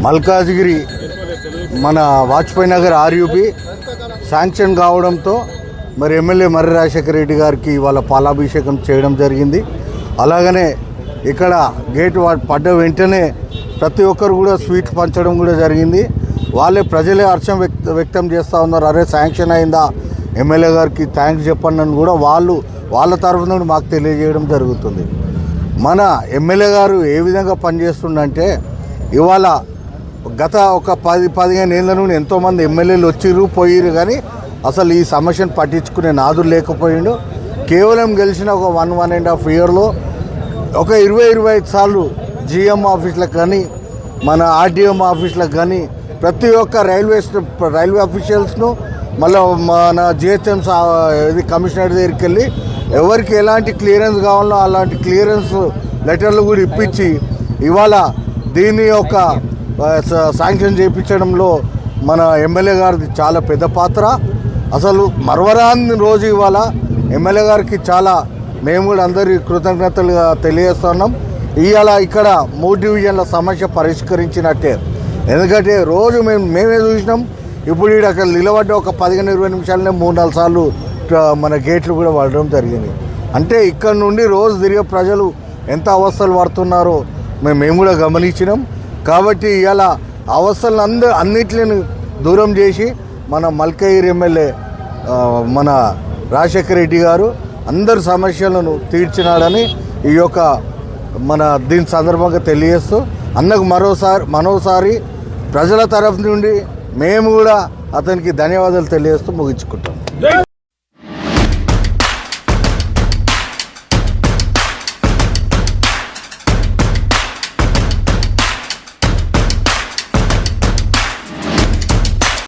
మల్కాజ్గిరి మన Vajpayee Nagar RUP sanction కావడంతో మరి ఎమ్మెల్యే మర్రి రాజశేఖర రెడ్డి గారికి ఇవాళ పాలాభిషేకం చేయడం జరిగింది. అలాగనే ఇక్కడ గేట్ వా- పడ్డ వెంటనే ప్రతి ఒక్కరు కూడా స్వీట్ పంచడం కూడా జరిగింది. వాళ్ళే ప్రజలే హర్షం వ్యక్త వ్యక్తం చేస్తూ ఉన్నారు. అరే శాంక్షన్ అయిందా? ఎమ్మెల్యే గారికి థ్యాంక్స్ చెప్పండి అని కూడా వాళ్ళు వాళ్ళ తరఫు నుండి మాకు తెలియజేయడం జరుగుతుంది. మన ఎమ్మెల్యే గారు ఏ విధంగా పనిచేస్తుండంటే ఇవాళ గత ఒక పది పదిహేను ఏళ్ళ నుండి ఎంతోమంది ఎమ్మెల్యేలు వచ్చిర్రు పోయిర్రు కానీ అసలు ఈ సమస్యను పట్టించుకునే నాదులు లేకపోయిండు. కేవలం గెలిచిన ఒక వన్ వన్ అండ్ హాఫ్ ఇయర్లో ఒక ఇరవై ఇరవై ఐదు సార్లు జిఎం ఆఫీసులకు కానీ మన ఆర్డీఎం ఆఫీసులకు కానీ ప్రతి ఒక్క రైల్వేస్ రైల్వే అఫీషియల్స్ను మళ్ళీ మన జిహెచ్ఎం ఇది కమిషనర్ దగ్గరికి వెళ్ళి ఎవరికి ఎలాంటి క్లియరెన్స్ కావాలో అలాంటి క్లియరెన్స్ లెటర్లు కూడా ఇప్పించి ఇవాళ దీని యొక్క శాంక్షన్ చేయించడంలో మన ఎమ్మెల్యే గారిది చాలా పెద్ద పాత్ర. అసలు మరవరాని రోజు ఇవాళ ఎమ్మెల్యే గారికి చాలా మేము కూడా అందరి కృతజ్ఞతలుగా తెలియజేస్తున్నాం. ఇవాళ ఇక్కడ మూడు డివిజన్ల సమస్య పరిష్కరించినట్టే. ఎందుకంటే రోజు మేము మేమే చూసినాం. ఇప్పుడు ఇక్కడ అక్కడ నిలబడ్డ ఒక పదిహేను ఇరవై నిమిషాలనే మూడు నాలుగు సార్లు మన గేట్లు కూడా పడడం జరిగింది. అంటే ఇక్కడ నుండి రోజు తిరిగే ప్రజలు ఎంత అవస్థలు పడుతున్నారో మేము మేము కూడా గమనించినాం. కాబట్టి ఇవాళ అవస్థలను అంద అన్నిటిని దూరం చేసి మన మల్కగిరి ఎమ్మెల్యే మన రాజశేఖర రెడ్డి గారు అందరి సమస్యలను తీర్చినాడని ఈ యొక్క మన దీని సందర్భంగా తెలియజేస్తూ అన్నకు మరోసారి మరోసారి ప్రజల తరఫు నుండి మేము కూడా అతనికి ధన్యవాదాలు తెలియజేస్తూ ముగించుకుంటాం.